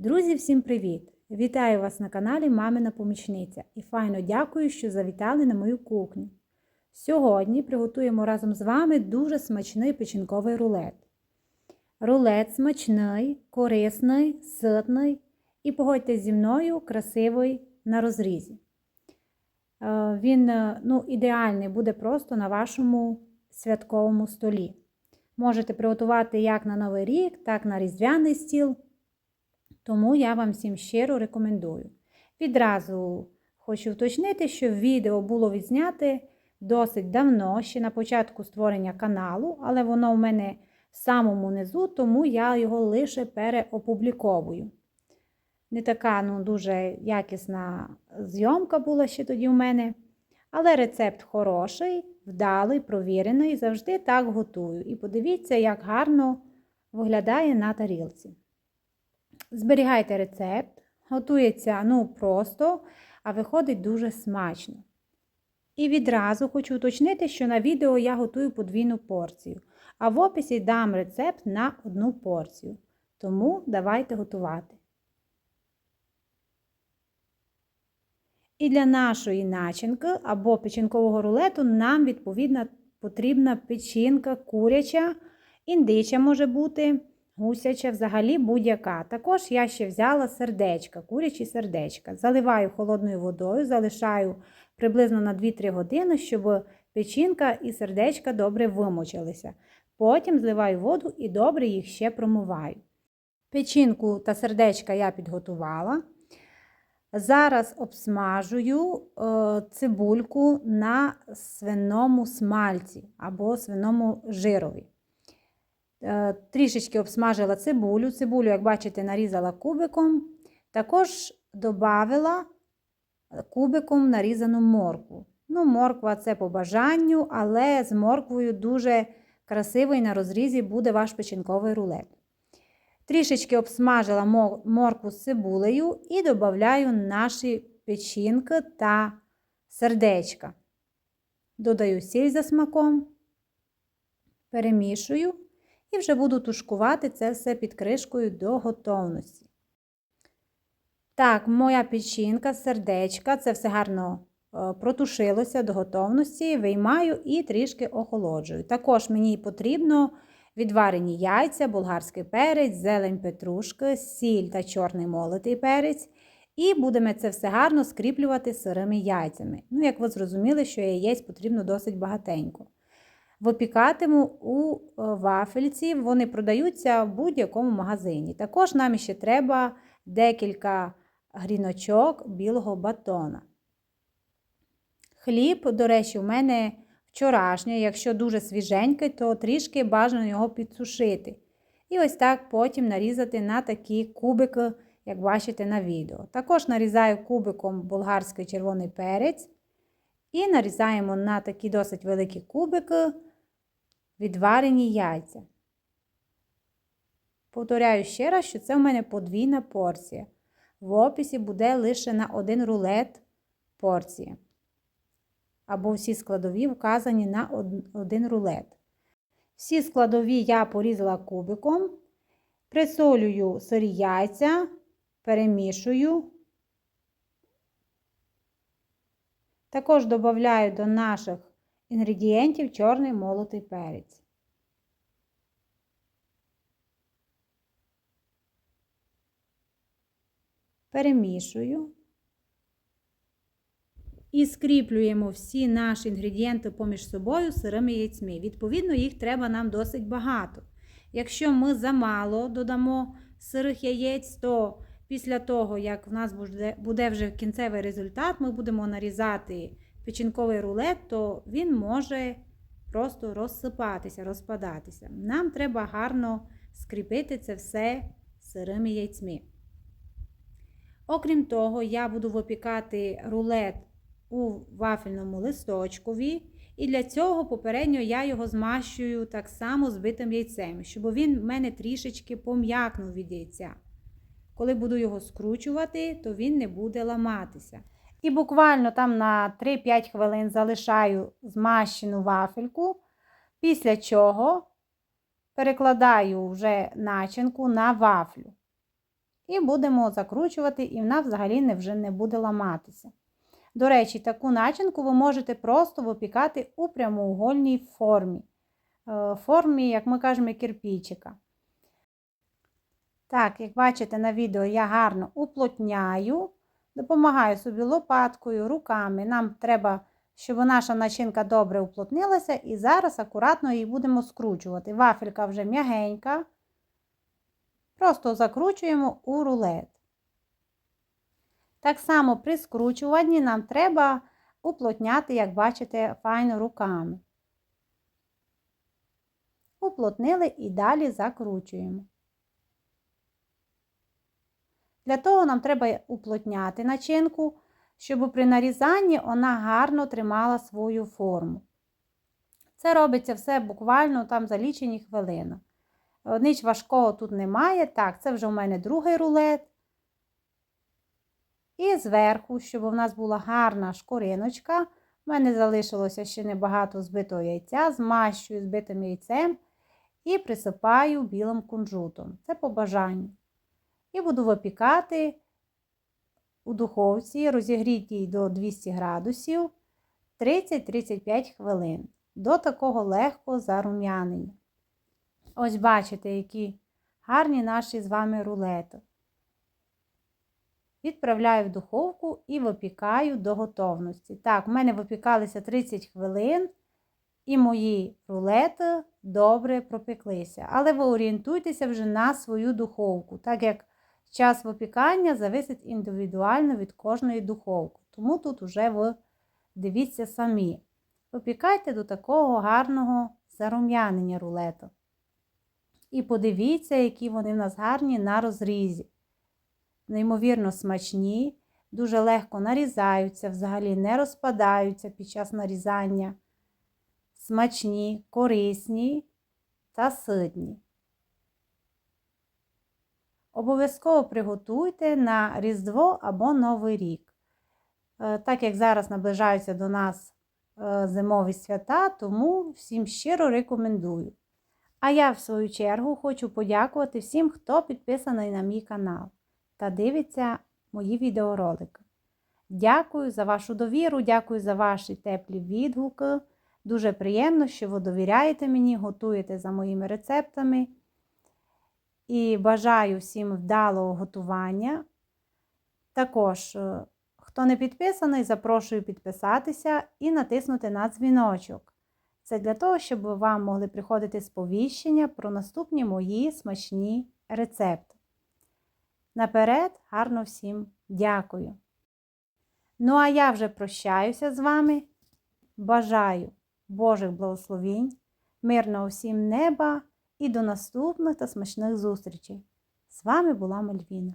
Друзі, всім привіт! Вітаю вас на каналі Мамина Помічниця і файно дякую, що завітали на мою кухню. Сьогодні приготуємо разом з вами дуже смачний печінковий рулет. Рулет смачний, корисний, ситний і погодьтесь зі мною, красивий на розрізі. Е, Він е, ну, ідеальний буде просто на вашому святковому столі. Можете приготувати як на Новий рік, так і на різдвяний стіл. Тому я вам всім щиро рекомендую. Відразу хочу уточнити, що відео було відзняте досить давно, ще на початку створення каналу, але воно в мене в самому низу, тому я його лише переопубліковую. Не така ну, дуже якісна зйомка була ще тоді в мене. Але рецепт хороший, вдалий, провірений, завжди так готую. І подивіться, як гарно виглядає на тарілці. Зберігайте рецепт, готується ну, просто, а виходить дуже смачно. І відразу хочу уточнити, що на відео я готую подвійну порцію, а в описі дам рецепт на одну порцію. Тому давайте готувати. І для нашої начинки або печінкового рулету нам, відповідно, потрібна печінка куряча, індича може бути, гусяча, взагалі будь-яка. Також я ще взяла сердечка, курячі сердечка. Заливаю холодною водою, залишаю приблизно на 2-3 години, щоб печінка і сердечка добре вимочилися. Потім зливаю воду і добре їх ще промиваю. Печінку та сердечка я підготувала. Зараз обсмажую е, цибульку на свиному смальці або свиному жирові. Е, трішечки обсмажила цибулю. Цибулю, як бачите, нарізала кубиком. Також додала кубиком нарізану моркву. Ну, Морква це по бажанню, але з морквою дуже красивий на розрізі буде ваш печінковий рулет. Трішечки обсмажила моркву з цибулею і додаю наші печінки та сердечка. Додаю сіль за смаком, перемішую і вже буду тушкувати це все під кришкою до готовності. Так, моя печінка, сердечка, це все гарно протушилося до готовності, виймаю і трішки охолоджую. Також мені потрібно відварені яйця, болгарський перець, зелень петрушки, сіль та чорний молотий перець. І будемо це все гарно скріплювати сирими яйцями. Ну, як ви зрозуміли, що яєць потрібно досить багатенько. Випікатиму у вафельці, вони продаються в будь-якому магазині. Також нам ще треба декілька гріночок білого батона. Хліб, до речі, у мене вчорашній, якщо дуже свіженький, то трішки бажано його підсушити. І ось так потім нарізати на такі кубики, як бачите на відео. Також нарізаю кубиком болгарський червоний перець. І нарізаємо на такі досить великі кубики відварені яйця. Повторяю ще раз, що це в мене подвійна порція. В описі буде лише на один рулет порція або всі складові вказані на один рулет. Всі складові я порізала кубиком, присолюю сирі яйця, перемішую. Також додаю до наших інгредієнтів чорний молотий перець. Перемішую. І скріплюємо всі наші інгредієнти поміж собою сирими яйцями. Відповідно, їх треба нам досить багато. Якщо ми замало додамо сирих яєць, то після того, як в нас буде вже кінцевий результат, ми будемо нарізати печінковий рулет, то він може просто розсипатися, розпадатися. Нам треба гарно скріпити це все сирими яйцями. Окрім того, я буду випікати рулет у вафельному листочкові. І для цього попередньо я його змащую так само збитим яйцем, щоб він в мене трішечки пом'якнув від яйця. Коли буду його скручувати, то він не буде ламатися. І буквально там на 3-5 хвилин залишаю змащену вафельку, після чого перекладаю вже начинку на вафлю. І будемо закручувати, і вона взагалі не, вже не буде ламатися. До речі, таку начинку ви можете просто випікати у прямоугольній формі. Е, формі, як ми кажемо, кирпічика. Так, як бачите на відео, я гарно уплотняю, допомагаю собі лопаткою, руками. Нам треба, щоб наша начинка добре уплотнилася, і зараз акуратно її будемо скручувати. Вафелька вже м'ягенька. Просто закручуємо у рулет. Так само при скручуванні нам треба уплотняти, як бачите, файно руками. Уплотнили і далі закручуємо. Для того нам треба уплотняти начинку, щоб при нарізанні вона гарно тримала свою форму. Це робиться все буквально там за лічені хвилини. Ніч важкого тут немає. Так, це вже у мене другий рулет. І зверху, щоб у нас була гарна шкуриночка, у мене залишилося ще небагато збитого яйця, змащую збитим яйцем і присипаю білим кунжутом. Це по бажанню. І буду випікати у духовці, розігрітій до 200 градусів 30-35 хвилин. До такого легкого зарум'янення. Ось бачите, які гарні наші з вами рулети. Відправляю в духовку і випікаю до готовності. Так, в мене випікалися 30 хвилин, і мої рулети добре пропеклися. Але ви орієнтуйтеся вже на свою духовку, так як час випікання зависить індивідуально від кожної духовки. Тому тут вже ви дивіться самі. Випікайте до такого гарного зарум'янення рулету. І подивіться, які вони в нас гарні на розрізі. Неймовірно смачні, дуже легко нарізаються, взагалі не розпадаються під час нарізання. Смачні, корисні та ситні. Обов'язково приготуйте на Різдво або Новий рік. Е, Так як зараз наближаються до нас е, зимові свята, тому всім щиро рекомендую. А я, в свою чергу, хочу подякувати всім, хто підписаний на мій канал та дивиться мої відеоролики. Дякую за вашу довіру, дякую за ваші теплі відгуки. Дуже приємно, що ви довіряєте мені, готуєте за моїми рецептами. І бажаю всім вдалого готування. Також, е, хто не підписаний, запрошую підписатися і натиснути на дзвіночок. Це для того, щоб вам могли приходити сповіщення про наступні мої смачні рецепти. Наперед, гарно всім дякую. Ну, а я вже прощаюся з вами. Бажаю Божих благословінь, мирного всім неба і до наступних та смачних зустрічей. З вами була Мальвіна.